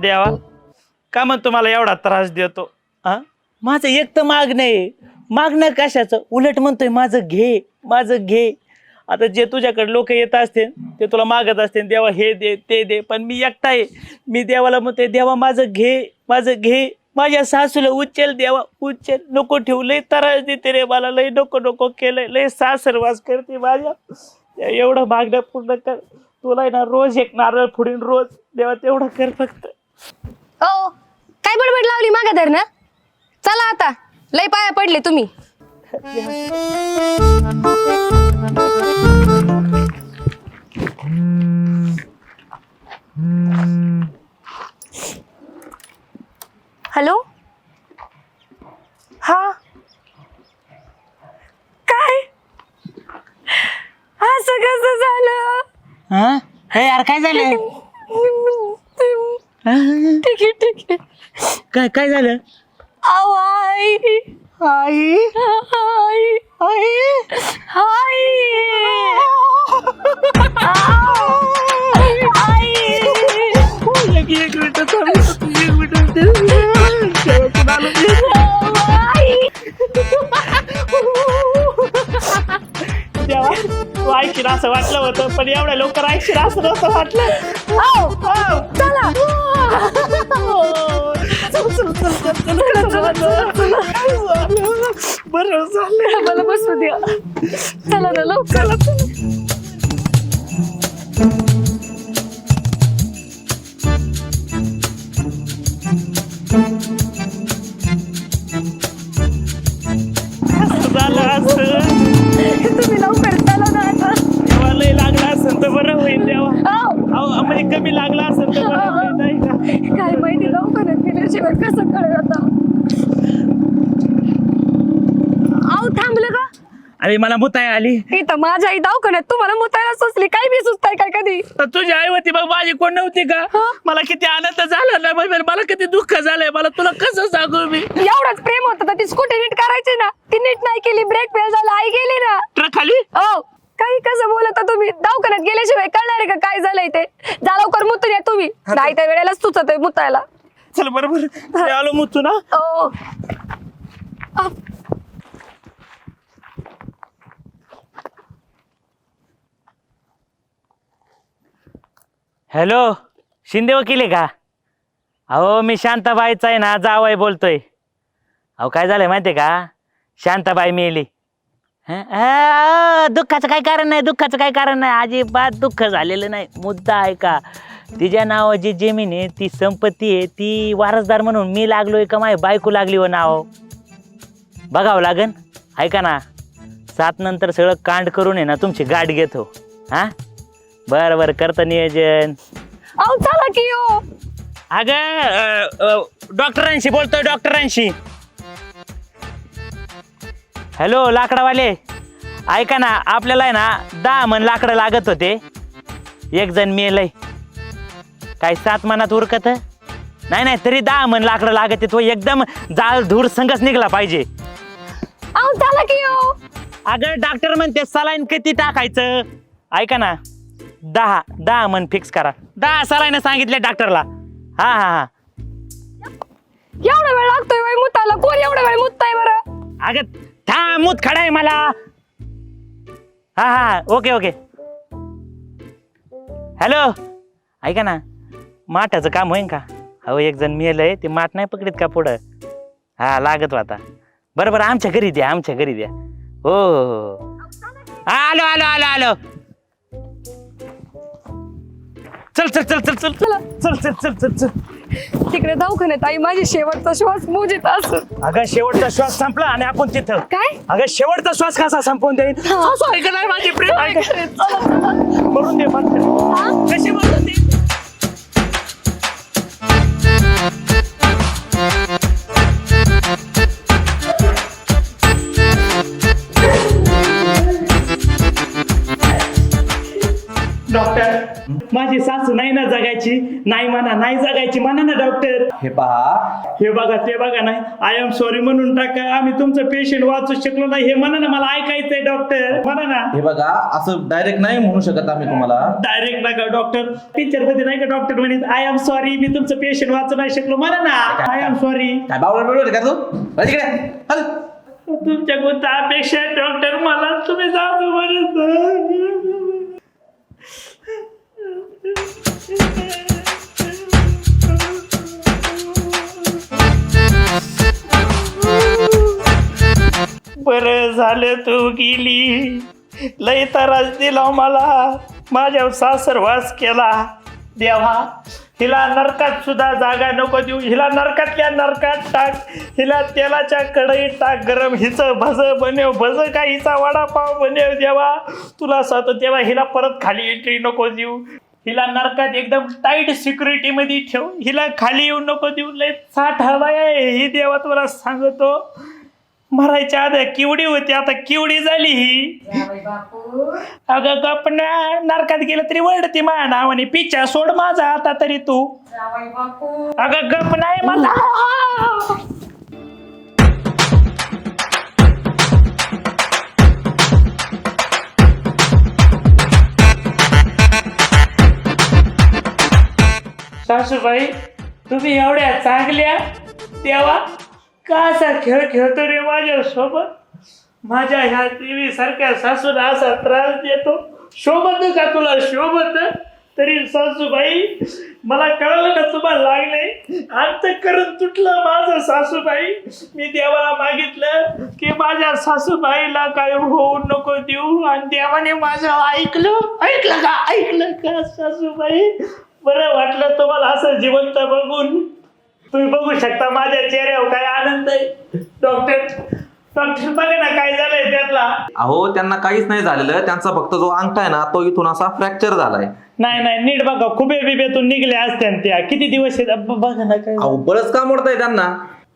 देवा का मग तुम्हाला एवढा त्रास देतो? हा? माझं एक तर मागणं आहे. मागणं कशाचं? उलट म्हणतोय माझं घे माझं घे. आता जे तुझ्याकडे लोक येत असतील ते तुला मागत असतील देवा हे दे ते दे. पण मी एकटा आहे. मी देवाला म्हणतोय देवा माझं घे माझं घे. माझ्या सासूला उचल देवा उचल. नको ठेवू लय त्रास देते रे मला लय नको नको केलंय. लय सासरवास करते माझ्या. एवढं मागणं पूर्ण कर. तुला ना रोज एक नारळ फुडीन रोज. देवा तेवढं कर फक्त. ओ काय बडबड लावली मागा धर ना चला आता. लय पाया पडले तुम्ही. हॅलो? हा? काय? असं कसं झालं? हा? हे यार काय झालं ठीक आहे ठीक आहे. काय काय झालं? आव आई. आई. एक एक मिनिट. एक मिनिट. देवा, असं वाटलं होतं पण एवढ्या लवकर ऐकशील असं नव्हतं वाटलं. चला. बरं झालं मला बसू द्या चला ना लवकर. अरे मला मुताय आली. इथं माझ्या आई दवाखान्यात तुम्हाला मुतायला सुचली. काय बी सुचताय काय कधी? तर तुझी आई होती बघ माझी कोण नव्हती का? हा. मला किती आनंद झाला ना बाई, मला किती दुःख झालंय. मला तुला कसं सांगू मी? एवढंच प्रेम होतं तर ती स्कूटी नीट करायची ना. ती नीट नाही केली ब्रेक फेल झाला आई गेली ना. ट्रक खाली? ओ काही कसं बोलता तुम्ही? दवाखान्यात गेल्याशिवाय कळणार आहे का काय झालंय ते? जा लवकर मुतून या तुम्ही. नाही त्या वेळेलाच सुचत मुतायला चल बरोबर आलो मुतू ना ओ आ, हॅलो शिंदे वकील आहे का? अहो मी शांताबाईचा आहे ना जावाय बोलतोय. अहो काय झालंय माहितीये का? शांताबाई मेली. हं? दुःखाचं काय कारण नाही दुःखाचं काय कारण नाही. अजिबात दुःख झालेलं नाही. मुद्दा आहे का? तिच्या नावाची जमीन आहे ती संपत्ती आहे ती वारसदार म्हणून मी लागलोय का? माझी बायको लागली हो व नाव बघावं लागन. ऐका ना सात नंतर सगळं कांड करून आहे ना तुमची गाठ घेतो. हा? बरं बरं करतं नियोजन. अहो चला की ओ अगं डॉक्टरांशी बोलतोय डॉक्टरांशी. हॅलो लाकडावाले. ऐका ना आपल्याला आहे ना दहा मन लाकडं लागत होते. एक जण मेलय. काय सात मनात उरकत? नाही नाही तरी दहा मन लाकडं लागत तो एकदम जाळ धूर संघच निघला पाहिजे. अहो चला की अगं डॉक्टर म्हणते सलाईन किती टाकायचं? ऐका ना. दहा दहा मन फिक्स करा. दहा सलाईन सांगितले डॉक्टरला हा हा हा. एवढा वेळ लागतोय बाई मुतायला कोण एवढा वेळ मुतताय बरं? अगं थांबूत खडा आहे मला. हा हा ओके ओके. हॅलो ऐका ना माठाचं काम होईन का? अहो एक जण मेलंय ते माठ नाही पकडीत का पुढं? हा लागत आता बरं बरं आमच्या घरी द्या आमच्या घरी द्या. हो हो हा, आलो आलो आलो आलो. चल चल चल चल चल. चला. चल चल चल चल चल. तिकडे दवाखान्यात आई माझी शेवटचा श्वास मोजित असं. अगं शेवटचा श्वास संपला आणि आपण तिथं. काय? अगं शेवटचा श्वास कसा संपवून देईन? सासू नाही माझी प्रेम ऐकत नाही. मरून दे मरून दे. कशी मरून दे डॉक्टर माझी सासू नाही ना जगायची नाही म्हणा नाही जगायची म्हणा ना डॉक्टर हे पहा. हे बघा ते बघा नाही. आय एम सॉरी म्हणून टाका. आम्ही तुमचं पेशंट वाचू शकलो नाही. हे म्हणा ना मला ऐकायचंय डॉक्टर म्हणा ना. हे बघा असं डायरेक्ट नाही म्हणू शकत आम्ही तुम्हाला. डायरेक्ट नका डॉक्टर टीचरमध्ये नाही का डॉक्टर म्हणे आय एम सॉरी मी तुमचं पेशंट वाचू नाही शकलो. म्हणा ना. आय एम सॉरी काय? बावळ बिवळ का तू? बरं. तुमच्या कोणत्या अपेक्षा आहे डॉक्टर मला तुम्ही जातो म्हणत बरं झालं तू गेली. लय त्रास दिला मला. माझ्या सासरवास केला. देवा हिला नरकात सुद्धा जागा नको देऊ. हिला नरकातल्या नरकात टाक. हिला तेलाच्या कढईत टाक. गरम हिचं भज बनव भज का हिचा वडापाव बनव देवा. तुला सांगतो तेव्हा हिला परत खाली एंट्री नको देऊ. हिला नरकात एकदम टाईट सिक्युरिटी मध्ये ठेव हिला खाली येऊ नको देऊ लय साठ हवाय आहे. ही देवा तुला सांगतो मरायच्या आधी किवडी होती आता किवडी झाली ही? अगं गप ना नरकात गेलं तरी वरडती माझ्या नावाने. पिच्छा सोड माझा आता तरी तू. अगं गप नाही मला. सासूबाई तुम्ही एवढ्या चांगल्या तेव्हा का असा खेळ खेळतो रे माझ्या सोबत माझ्या ह्या देवी सारख्या सासूला असा त्रास देतो. शोभत का तुला? शोभत? तरी सासूबाई मला कळलं ना तुम्हाला लागले अंत करून तुटलं माझं सासूबाई. मी देवाला मागितलं की माझ्या सासूबाईला काय होऊ नको देऊ. आणि देवाने माझं ऐकलं. ऐकलं का? ऐकलं का सासूबाई? बरं वाटलं तुम्हाला असं जिवंत बघून? तुम्ही बघू शकता माझ्या चेहऱ्यावर काय आनंद आहे. डॉक्टर डॉक्टर बघा ना काय झालंय त्यातला. अहो त्यांना काहीच नाही झालेलं. त्यांचा फक्त जो अंगठा आहे ना तो इथून असा फ्रॅक्चर झालाय. नाही नाही नीट बघा. खुबे बिबेतून निघल्या असत्या त्या किती दिवस आहेत? बघा ना काय अहो बरंच का मोडताय त्यांना.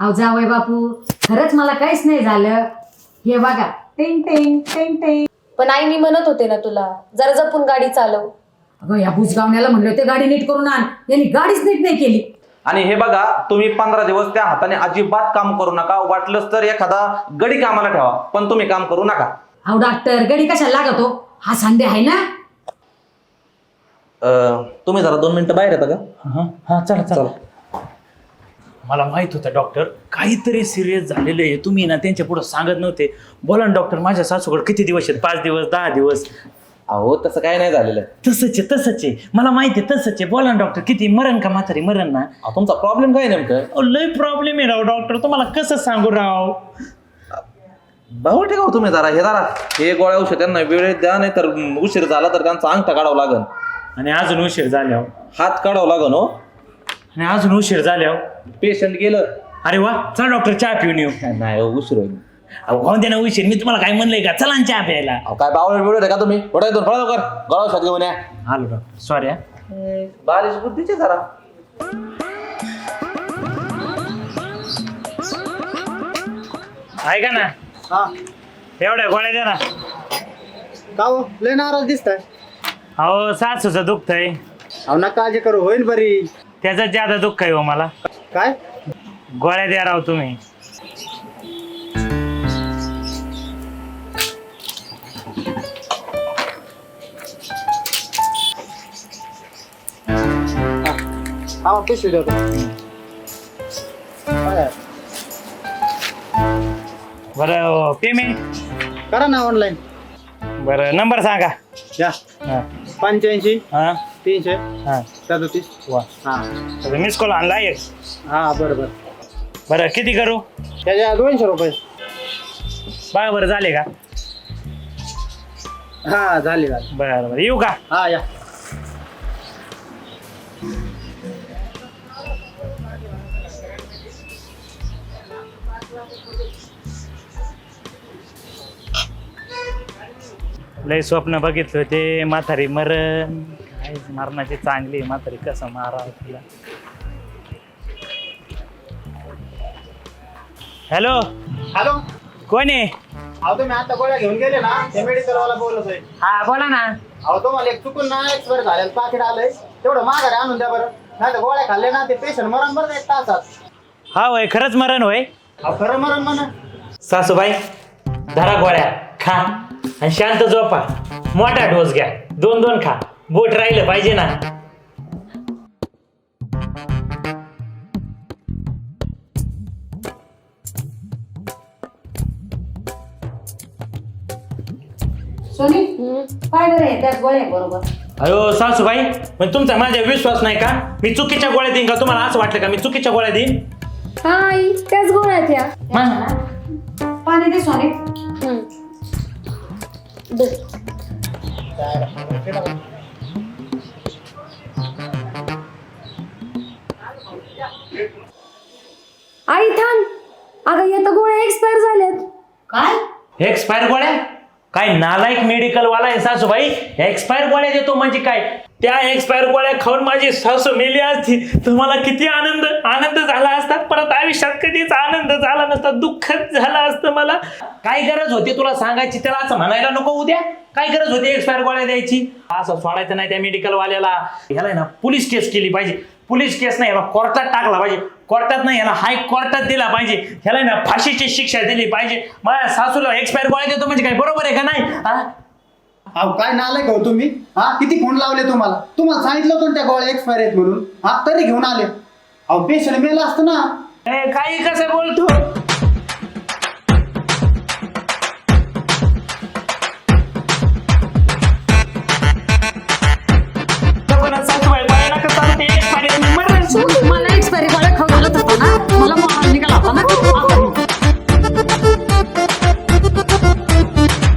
अहो जावय बापू खरंच मला काहीच नाही झालं. हे बघा. टिंग टिंग टिंग टिंग. पण आई मी म्हणत होते ना तुला जरा जपून गाडी चालव. अगं या बुजगावण्याला म्हणले होते गाडी नीट करून आण. यांनी गाडीच नीट नाही केली. आणि हे बघा तुम्ही पंधरा दिवस त्या हाताने अजिबात काम करू नका. वाटलंच तर एखादा गडी कामाला ठेवा पण तुम्ही काम करू नका. अहो डॉक्टर गडी कशाला लागतो? हा संडे आहे ना? अं, तुम्ही जरा दोन मिनिटं बाहेर येता का? हा हा चला चला. मला माहीत होतं डॉक्टर काहीतरी सिरियस झालेलं आहे. तुम्ही ना त्यांच्या पुढे सांगत नव्हते. बोला ना डॉक्टर माझ्या सासूकडे किती दिवस आहेत? पाच दिवस दहा दिवस? अहो तसं काय नाही झालेलं. तसंच आहे तसंच. आहे मला माहिती आहे तसंच. आहे बोला ना डॉक्टर किती मरण का म्हातारी? मरण ना. अहो, तुमचा प्रॉब्लेम काय नेमकं? अहो, लय प्रॉब्लेम आहे राव डॉक्टर तुम्हाला कसं सांगू राव? भाऊ ठेवा हो तुम्ही जरा? हे जरा हे गोळ्या औषध त्यांना वेळेत द्या नाही तर उशीर झाला तर त्यांचा अंगठा काढावं लागन. आणि अजून उशीर झाल्यावर हात काढावं लागन हो. आणि अजून उशीर झाल्यावर पेशंट गेलं. अरे वा चला डॉक्टर चहा पिऊन येऊ. नाही हो, उशीर होईल. अहो होऊन दे ना उशीर. मी तुम्हाला काय म्हणलंय का? चला ना चहा प्यायला. अहो काय बावळ बिवळ का तुम्ही? थोडा येतो थोडा लवकर. गोळ्या औषध घेऊन या आलो डॉक्टर. सॉरी बारिश बुद्धीचे जरा. ऐका ना. हा. एवढ्या गोळ्या द्या ना. का हो? लय नाराज दिसताय. अहो सासूचं दुःख आहे अहो ना काळजी करू. होईल बरी. त्याचं ज्यादा दुःख आहे हो मला. काय? गोळ्या द्या राव तुम्ही. मग पिशवी देतो? बरं पेमेंट करा ना ऑनलाईन बरं नंबर सांगा. या हां. पंच्याऐंशी. हां. तीनशे. हां. सदतीस. वा. हा. मिस कॉल आणला एक हा बरं बरं बरं किती करू? त्याच्या दोनशे रुपये. बघा बरं झाले का? हा झाले झाले. बरं बरं. येऊ का? हा या. लय स्वप्न बघितलं होते म्हातारी मरण. काय मरणाची चांगली म्हातारी कसं मारा तिला. हॅलो? हॅलो? कोण आहे? अहो तुम्ही आता गोळ्या घेऊन गेले ना ते मेडिकल वाला बोलत आहे हा बोला ना. अहो तुम्हाला एक चुकून ना एक्सपायर झालेलं पाकिट आलंय. तेवढं माघारी आणून द्या बरं. नाही तर गोळ्या खाल्ले ना ते पेशंट मरण बरं एक तासात. हा होय खरंच मरण होय? अहो खरं मरण म्हणा. सासूबाई धरा गोळ्या खा. आणि शांत झोपा. मोठा डोस घ्या. दोन दोन खा. बोट राहिलं पाहिजे ना. सोनी काय बरं आहे त्याच गोळ्या बरोबर. अयो सासूबाई पण तुमचा माझ्या विश्वास नाही का? मी चुकीच्या गोळ्या देईन का? तुम्हाला असं वाटलं का? मी चुकीच्या गोळ्या देईन? त्याच गोळ्या आहेत या. मग पाणी दे सोनी. आई थांब. अगं या तर गोळ्या एक्सपायर झाल्यात. काय? एक्सपायर गोळ्या? काय नालायक मेडिकल वाला आहे सासूबाई? एक्सपायर गोळ्या देतो म्हणजे काय? त्या एक्सपायर गोळ्या खाऊन माझी सासू मेली असती. तुम्हाला किती आनंद आनंद झाला असता? परत आयुष्यात कधीच आनंद झाला नसता. दुःखच झालं असतं मला. काय गरज होती तुला सांगायची? त्याला असं म्हणायला नको उद्या. काय गरज होती एक्सपायर गोळ्या द्यायची? असं सोडायचं नाही त्या मेडिकल वाल्याला. ह्याला ना पोलीस केस केली पाहिजे. पोलीस केस नाही याला कोर्टात टाकला पाहिजे. कोर्टात नाही याला हाय कोर्टात दिला पाहिजे. ह्याला ना फाशीची शिक्षा दिली पाहिजे. माझ्या सासूला एक्सपायर गोळ्या देतो म्हणजे काय? बरोबर आहे का नाही? हा? अहो काय नालाय का हो तुम्ही? हा किती फोन लावले तुम्हाला? तुम्हाला सांगितलं होतं ना त्या गोळ्या एक्सपायर आहेत म्हणून. हा तरी घेऊन आले. अहो पेशंट मेला असतं ना. ए, काही कसं बोलतो?